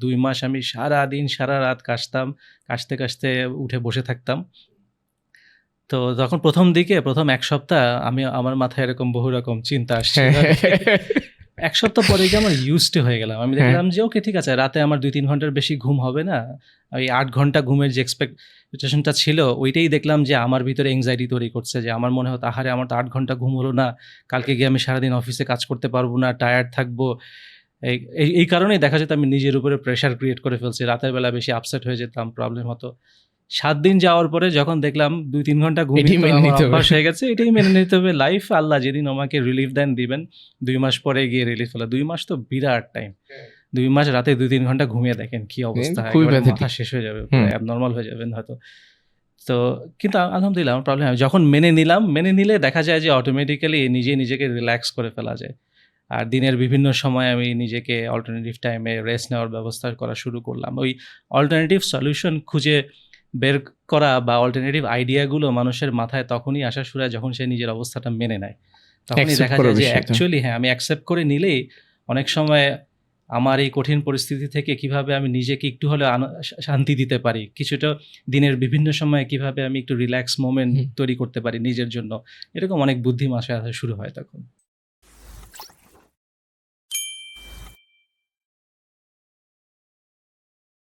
দুই মাস আমি সারা দিন সারা রাত কাশতাম কাশতে কাশতে উঠে বসে থাকতাম। তো তখন প্রথম দিকে প্রথম এক সপ্তাহ আমি আমার মাথায় এরকম বহু রকম চিন্তা আসছে এক সপ্তাহ পরে গিয়ে আমার ইউজড হয়ে গেলাম। আমি দেখলাম যে ওকে ঠিক আছে রাতে আমার দুই তিন ঘণ্টার বেশি ঘুম হবে না। ওই আট ঘণ্টা ঘুমের যে এক্সপেকটেশনটা ছিল ওইটাই দেখলাম যে আমার ভিতরে এংজাইটি তৈরি করছে যে আমার মনে হতো আহারে আমার তো আট ঘণ্টা ঘুম হলো না। কালকে গিয়ে আমি সারাদিন অফিসে কাজ করতে পারব না টায়ার্ড থাকব। এই এই- কারণেই দেখা যেত আমি নিজের উপরে প্রেশার ক্রিয়েট করে ফেলছি। রাতের বেলা বেশি আপসেট হয়ে যেতাম প্রবলেম হতো। সাত দিন যাওয়ার পরে যখন দেখলাম দুই তিন ঘণ্টা। অভ্যাস হয়ে গেছে এটাই মেনে নিতে হবে। লাইফ আল্লাহ যেদিন আমাকে রিলিফ দেন দিবেন দুই মাস পরে গিয়ে রিলিফ হলো। দুই মাস তো বিরাট টাইম দুই মাস রাতে দুই তিন ঘণ্টা ঘুমিয়ে দেখেন কি অবস্থা। মাথা শেষ হয়ে যাবে। অ্যাবনর্মাল হয়ে যাবেন হয়তো। তো কিন্তু আলহামদুলিল্লাহ আমার প্রবলেম যখন মেনে নিলাম মেনে নিলে দেখা যায় যে অটোমেটিক্যালি নিজে নিজেকে রিল্যাক্স করে ফেলা যায়। আর দিনের বিভিন্ন সময় আমি নিজেকে অল্টারনেটিভ টাইমে রেস্ট নেওয়ার ব্যবস্থা করা শুরু করলাম। ওই অল্টারনেটিভ সলিউশন খুঁজে বের করা বা অল্টারনেটিভ আইডিয়াগুলো মানুষের মাথায় তখনই আসা শুরু হয় যখন সে নিজের অবস্থাটা মেনে নেয়। তখনই দেখা যায় যে অ্যাকচুয়ালি হ্যাঁ আমি অ্যাকসেপ্ট করে নিলেই অনেক সময় আমার এই কঠিন পরিস্থিতি থেকে কীভাবে আমি নিজেকে একটু হলে শান্তি দিতে পারি কিছুটা দিনের বিভিন্ন সময়ে কীভাবে আমি একটু রিল্যাক্স মোমেন্ট তৈরি করতে পারি নিজের জন্য এরকম অনেক বুদ্ধি মাসে আসা শুরু হয় তখন।